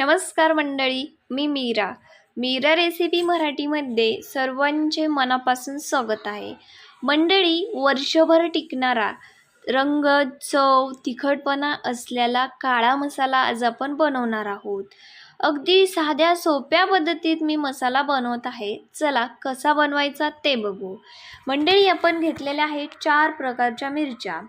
नमस्कार मंडळी मी मीरा. मीरा रेसिपी मराठीमध्ये सर्वांचे मनापासून स्वागत आहे. मंडळी वर्षभर टिकणारा रंग चव तिखटपणा असलेला काळा मसाला आज आपण बनवणार आहोत. अगदी साध्या सोप्या पद्धतीत मी मसाला बनवत आहे. चला कसा बनवायचा ते बघू. मंडळी आपण घेतलेल्या आहे चार प्रकारच्या मिरच्या.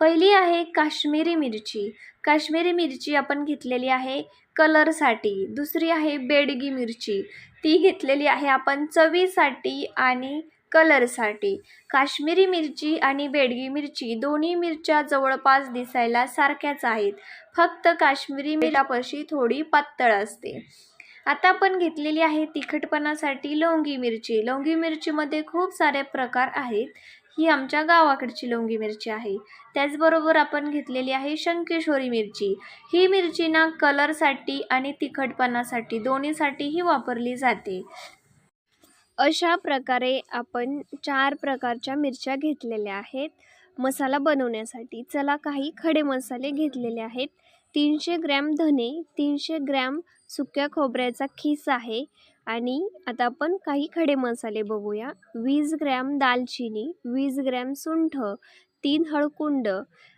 पहिली आहे काश्मीरी मिरची. काश्मीरी मिरची आपण घेतलेली आहे कलरसाठी. दुसरी आहे बेडगी मिरची. ती घेतलेली आहे आपण चवीसाठी आणि कलरसाठी. काश्मीरी मिरची आणि बेडगी मिरची दोन्ही मिरच्या जवळपास दिसायला सारख्याच आहेत. फक्त काश्मीरी मिरापाशी थोडी पातळ असते. आता आपण घेतलेली आहे तिखटपणासाठी लवंगी मिरची. लवंगी मिरचीमध्ये खूप सारे प्रकार आहेत. ही आमच्या गावाकडची लोंगी मिरची आहे. त्याचबरोबर आपण घेतलेली आहे शंकेश्वरी मिरची. ही मिरची ना कलरसाठी आणि तिखटपणासाठी दोन्हीसाठीही वापरली जाते. अशा प्रकारे आपण चार प्रकारच्या मिरच्या घेतलेल्या आहेत. मसाला बनवण्यासाठी चला काही खडे मसाले घेतलेले आहेत. तीनशे ग्रॅम धने तीनशे ग्रॅम सुक्या खोबऱ्याचा खीस आहे. आणि आता आपण काही खडे मसाले बघूया. वीस ग्रॅम दालचिनी वीस ग्रॅम सुंठ तीन हळकुंड.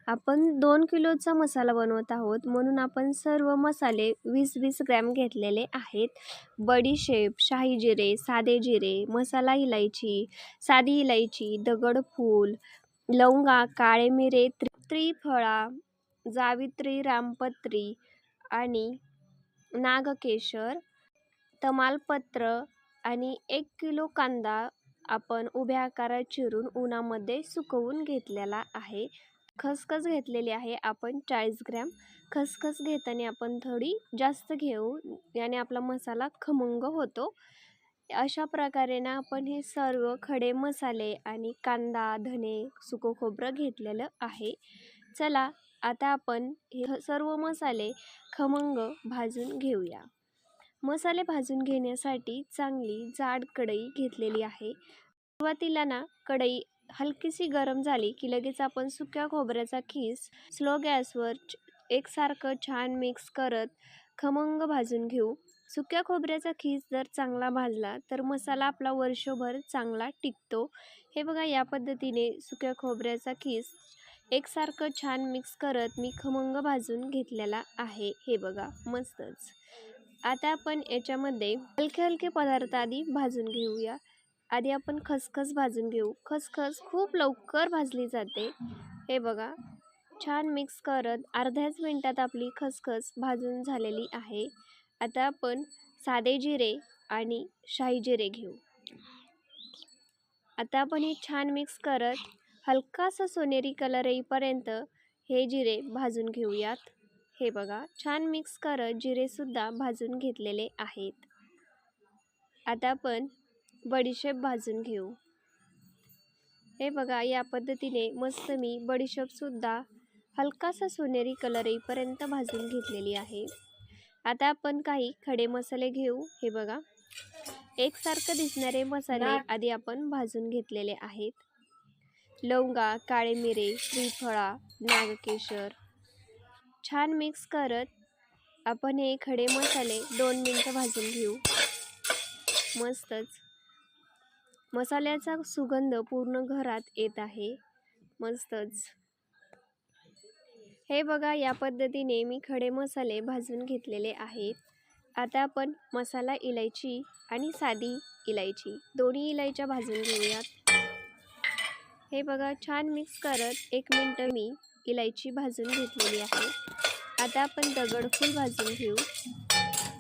आपण दोन किलोचा मसाला बनवत आहोत. म्हणून आपण सर्व मसाले वीस वीस ग्रॅम घेतलेले आहेत. बडीशेप शाही जिरे साधे जिरे मसाला इलायची साधी इलायची दगडफूल लवंगा काळे मिरे त्रि त्रिफळा जावित्री रामपत्री आणि नागकेशर तमालपत्र आणि एक किलो कांदा आपण उभ्या आकारात चिरून उन्हामध्ये सुकवून घेतलेला आहे. खसखस घेतलेली आहे. आपण चाळीस ग्रॅम खसखस घेताना आपण थोडी जास्त घेऊ याने आपला मसाला खमंग होतो. अशा प्रकारे ना आपण हे सर्व खडे मसाले आणि कांदा धने सुकं खोबरं घेतलेलं आहे. चला आता आपण हे सर्व मसाले खमंग भाजून घेऊया. मसाले भाजून घेण्यासाठी चांगली जाड कढई घेतलेली आहे. सुरुवातीला ना कढई हलकीशी गरम झाली की लगेच आपण सुक्या खोबऱ्याचा खीस स्लो गॅसवर एकसारखं छान मिक्स करत खमंग भाजून घेऊ. सुक्या खोबऱ्याचा खीस जर चांगला भाजला तर मसाला आपला वर्षभर चांगला टिकतो. हे बघा या पद्धतीने सुक्या खोबऱ्याचा खीस एकसारखं छान मिक्स करत मी खमंग भाजून घेतलेला आहे. हे बघा मस्तच. आता आपण याच्यामध्ये हलके हलके पदार्थ आधी भाजून घेऊया. आधी आपण खसखस भाजून घेऊ. खसखस खूप लवकर भाजली जाते. हे बघा छान मिक्स करत अर्ध्याच मिनटात आपली खसखस भाजून झालेली आहे. आता आपण साधे जिरे आणि शाही जिरे घेऊ. आता आपण हे छान मिक्स करत हलकासा सोनेरी कलर येईपर्यंत हे जिरे भाजून घेऊयात. हे बघा छान मिक्स करत जिरेसुद्धा भाजून घेतलेले आहेत. आता आपण बडीशेप भाजून घेऊ. हे बघा या पद्धतीने मस्त मी बडीशेपसुद्धा हलकासा सोनेरी कलर येईपर्यंत भाजून घेतलेली आहे. आता आपण काही खडे मसाले घेऊ. हे बघा एकसारखं दिसणारे मसाले आधी आपण भाजून घेतलेले आहेत. लवंगा काळे मिरे श्रीफळा नागकेशर. छान मिक्स करत आपण हे खडे मसाले दोन मिनटं भाजून घेऊ. मस्तच. मसाल्याचा सुगंध पूर्ण घरात येत आहे. मस्तच. हे बघा या पद्धतीने मी खडे मसाले भाजून घेतलेले आहेत. आता आपण मसाला इलायची आणि साधी इलायची. दोन्ही इलायच्या भाजून घेऊयात. हे बघा छान मिक्स करत एक मिनटं मी इलायची भाजून घेतलेली आहे. आता आपण दगडफूल भाजून घेऊ.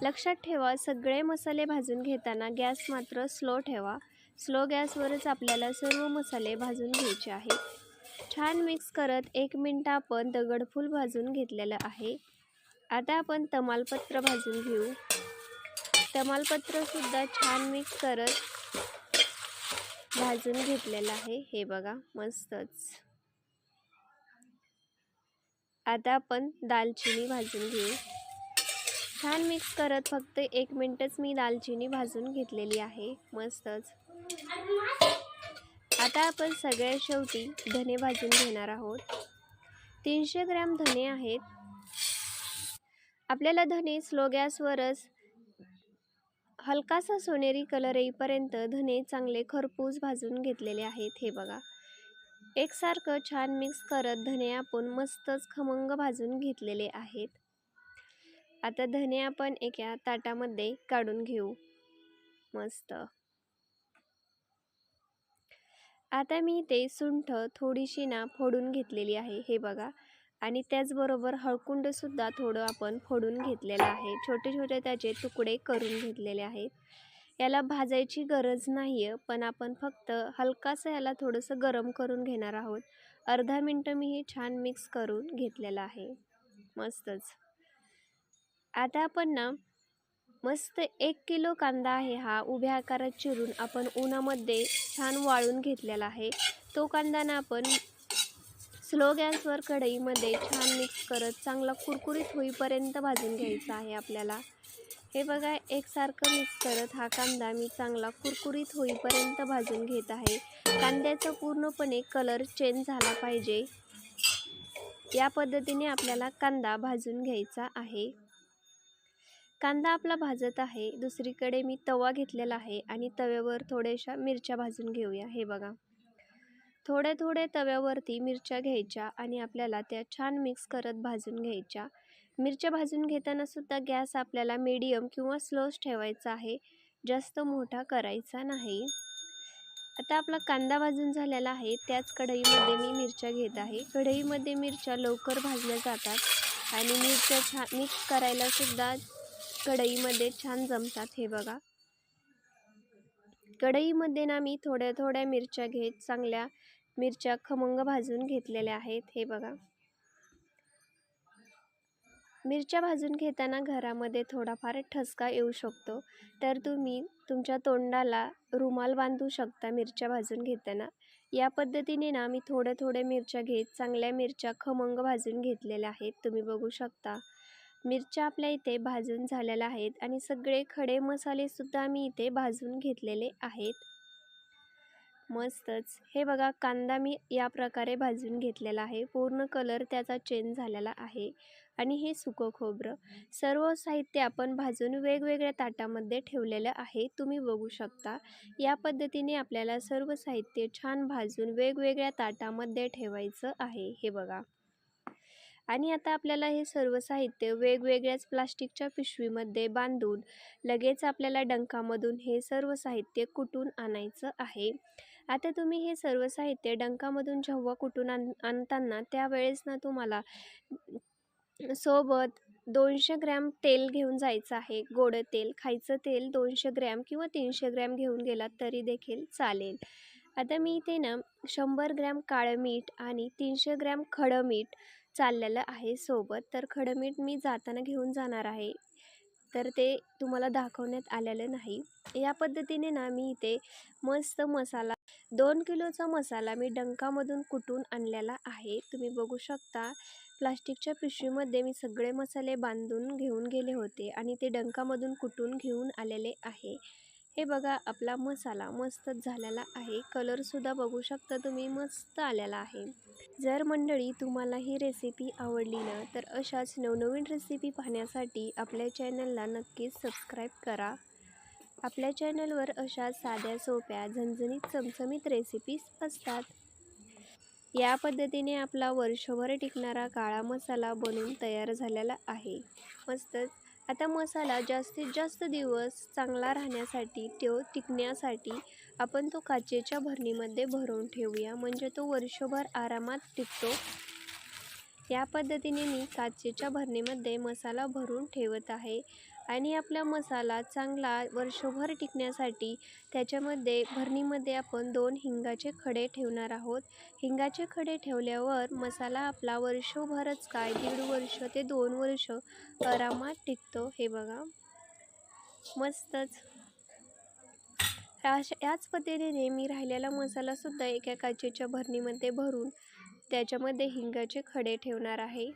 लक्षात ठेवा सगळे मसाले भाजून घेताना गॅस मात्र स्लो ठेवा. स्लो गॅसवरच आपल्याला सर्व मसाले भाजून घ्यायचे आहेत. छान मिक्स करत एक मिनटं आपण दगडफूल भाजून घेतलेलं आहे. आता आपण तमालपत्र भाजून घेऊ. तमालपत्रसुद्धा छान मिक्स करत भाजून घेतलेलं आहे. हे बघा मस्तच. आता आपण दालचिनी भाजून घेऊ. छान मिक्स करत फक्त एक मिनटच मी दालचिनी भाजून घेतलेली आहे. मस्तच. आता आपण सगळ्या शेवटी धने भाजून घेणार आहोत. तीनशे ग्रॅम धने आहेत. आपल्याला धने स्लो गॅसवरच हलकासा सोनेरी कलर येईपर्यंत धने चांगले खरपूस भाजून घेतलेले आहेत. हे बघा. एकसारखं छान मिक्स करत धने आपण मस्तच खमंग भाजून घेतलेले आहेत. आता धने आपण एका ताटामध्ये काढून घेऊ. मस्त. आता मी ते सुंठ थोडीशी ना फोडून घेतलेली आहे. हे बघा. आणि त्याचबरोबर हळकुंडसुद्धा थोडं आपण फोडून घेतलेलं आहे. छोटे छोटे त्याचे तुकडे करून घेतलेले आहेत. याला भाजायची गरज नाही आहे पण आपण फक्त हलकासं याला थोडंसं गरम करून घेणार आहोत. अर्धा मिनटं मी हे छान मिक्स करून घेतलेलं आहे. मस्तच. आता आपण ना मस्त एक किलो कांदा आहे हा उभ्या आकारात चिरून आपण उन्हामध्ये छान वाळून घेतलेला आहे. तो कांदा ना आपण स्लो गॅसवर कढईमध्ये छान मिक्स करत चांगला कुरकुरीत होईपर्यंत भाजून घ्यायचा आहे आपल्याला. हे बघा एकसारखं मिक्स करत हा कांदा मी चांगला कुरकुरीत होईपर्यंत भाजून घेत आहे. कांद्याचा पूर्णपणे कलर चेंज झाला पाहिजे. या पद्धतीने आपल्याला कांदा भाजून घ्यायचा आहे. कांदा आपला भाजत आहे. दुसरीकडे मी तवा घेतलेला आहे आणि तव्यावर थोड्याशा मिरच्या भाजून घेऊया. हे बघा. थोड्या थोड्या तव्यावरती मिरच्या घ्यायच्या आणि आपल्याला त्या छान मिक्स करत भाजून घ्यायच्या. मिरच्या भाजून घेतानासुद्धा गॅस आपल्याला मीडियम किंवा स्लोच ठेवायचा आहे. जास्त मोठा करायचा नाही. आता आपला कांदा भाजून झालेला आहे. त्याच कढईमध्ये मी मिरच्या घेत आहे. कढईमध्ये मिरच्या लवकर भाजल्या जातात आणि मिरच्या छान मिक्स करायलासुद्धा कढईमध्ये छान जमतात हे बघा. कढईमध्ये ना मी थोड्या थोड्या मिरच्या घेत चांगल्या मिरच्या खमंग भाजून घेतलेल्या आहेत. हे बघा. मिरच्या भाजून घेताना घरामध्ये थोडाफार ठसका येऊ शकतो. तर तुम्ही तुमच्या तोंडाला रुमाल बांधू शकता मिरच्या भाजून घेताना. या पद्धतीने ना मी थोड्या थोड्या मिरच्या घेत चांगल्या मिरच्या खमंग भाजून घेतलेल्या आहेत. तुम्ही बघू शकता. मिरच्या आपल्या इथे भाजून झालेल्या आहेत आणि सगळे खडे मसालेसुद्धा मी इथे भाजून घेतलेले आहेत. मस्तच. हे बघा कांदा मी या प्रकारे भाजून घेतलेला आहे. पूर्ण कलर त्याचा चेंज झालेला आहे. आणि हे सुकं खोबरं. सर्व साहित्य आपण भाजून वेगवेगळ्या ताटामध्ये ठेवलेलं आहे. तुम्ही बघू शकता. या पद्धतीने आपल्याला सर्व साहित्य छान भाजून वेगवेगळ्या ताटामध्ये ठेवायचं आहे. हे बघा. आणि आता आपल्याला हे सर्व साहित्य वेगवेगळ्याच प्लास्टिकच्या पिशवीमध्ये बांधून लगेच आपल्याला डंकामधून हे सर्व साहित्य कुटून आणायचं आहे. आता तुम्ही हे सर्व साहित्य डंकामधून जेव्हा कुठून आण आणताना त्यावेळेस ना तुम्हाला सोबत दोनशे ग्रॅम तेल घेऊन जायचं आहे. गोड तेल खायचं तेल दोनशे ग्रॅम किंवा तीनशे ग्रॅम घेऊन गेलात तरी देखील चालेल. आता मी इथे ना शंभर ग्रॅम काळं मीठ आणि तीनशे ग्रॅम खडं मीठ चाललेलं आहे सोबत. तर खडं मीठ मी जाताना घेऊन जाणार आहे. तर ते तुम्हाला दाखवण्यात आलेलं नाही. या पद्धतीने ना मी इथे मस्त मसाला दोन किलोचा मसाला मी डंकामधून कुटून आणलेला आहे तुम्ही बघू शकता. प्लास्टिकच्या पिशवीमध्ये मी सगळे मसाले बांधून घेऊन गेले होते आणि ते डंकामधून कुटून घेऊन आलेले आहे. हे बघा आपला मसाला मस्तच झालेला आहे. कलरसुद्धा बघू शकता तुम्ही मस्त आलेला आहे. जर मंडळी तुम्हाला ही रेसिपी आवडली ना तर अशाच नवनवीन रेसिपी पाहण्यासाठी आपल्या चॅनलला नक्कीच सबस्क्राईब करा. आपल्या चॅनलवर अशा साध्या सोप्या झणझणीत चमचमीत रेसिपीज असतात. या पद्धतीने आपला वर्षभर टिकणारा काळा मसाला बनून तयार झालेला आहे. मस्तच आता मसाला जास्तीत जास्त दिवस चांगला राहण्यासाठी तो टिकण्यासाठी आपण तो काचेच्या भरणीमध्ये भरून ठेवूया. म्हणजे तो वर्षभर आरामात टिकतो. या पद्धतीने मी काचेच्या भरणीमध्ये मसाला भरून ठेवत आहे. आणि आपला मसाला चांगला वर्षभर टिकण्यासाठी त्याच्यामध्ये भरणीमध्ये आपण दोन हिंगाचे खडे ठेवणार आहोत. हिंगाचे खडे ठेवल्यावर मसाला आपला वर्षभरच काय दीड वर्ष ते दोन वर्ष आरामात टिकतो हे बघा. मस्तच. अशा याच पद्धतीने मी राहिलेला मसालासुद्धा एका काचेच्या भरणीमध्ये भरून त्याच्यामध्ये हिंगाचे खडे ठेवणार आहे.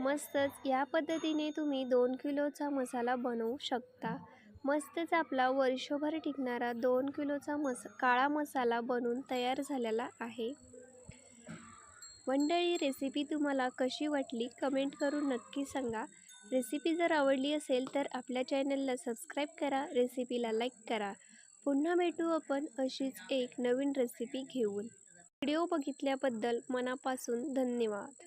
मस्तच. या पद्धतीने तुम्ही दोन किलोचा मसाला बनवू शकता. मस्तच आपला वर्षभर टिकणारा दोन किलोचा मस काळा मसाला बनून तयार झालेला आहे. मंडळी रेसिपी तुम्हाला कशी वाटली कमेंट करून नक्की सांगा. रेसिपी जर आवडली असेल तर आपल्या चॅनलला सबस्क्राईब करा रेसिपीला लाईक करा. पुन्हा भेटू आपण अशीच एक नवीन रेसिपी घेऊन. व्हिडिओ बघितल्याबद्दल मनापासून धन्यवाद.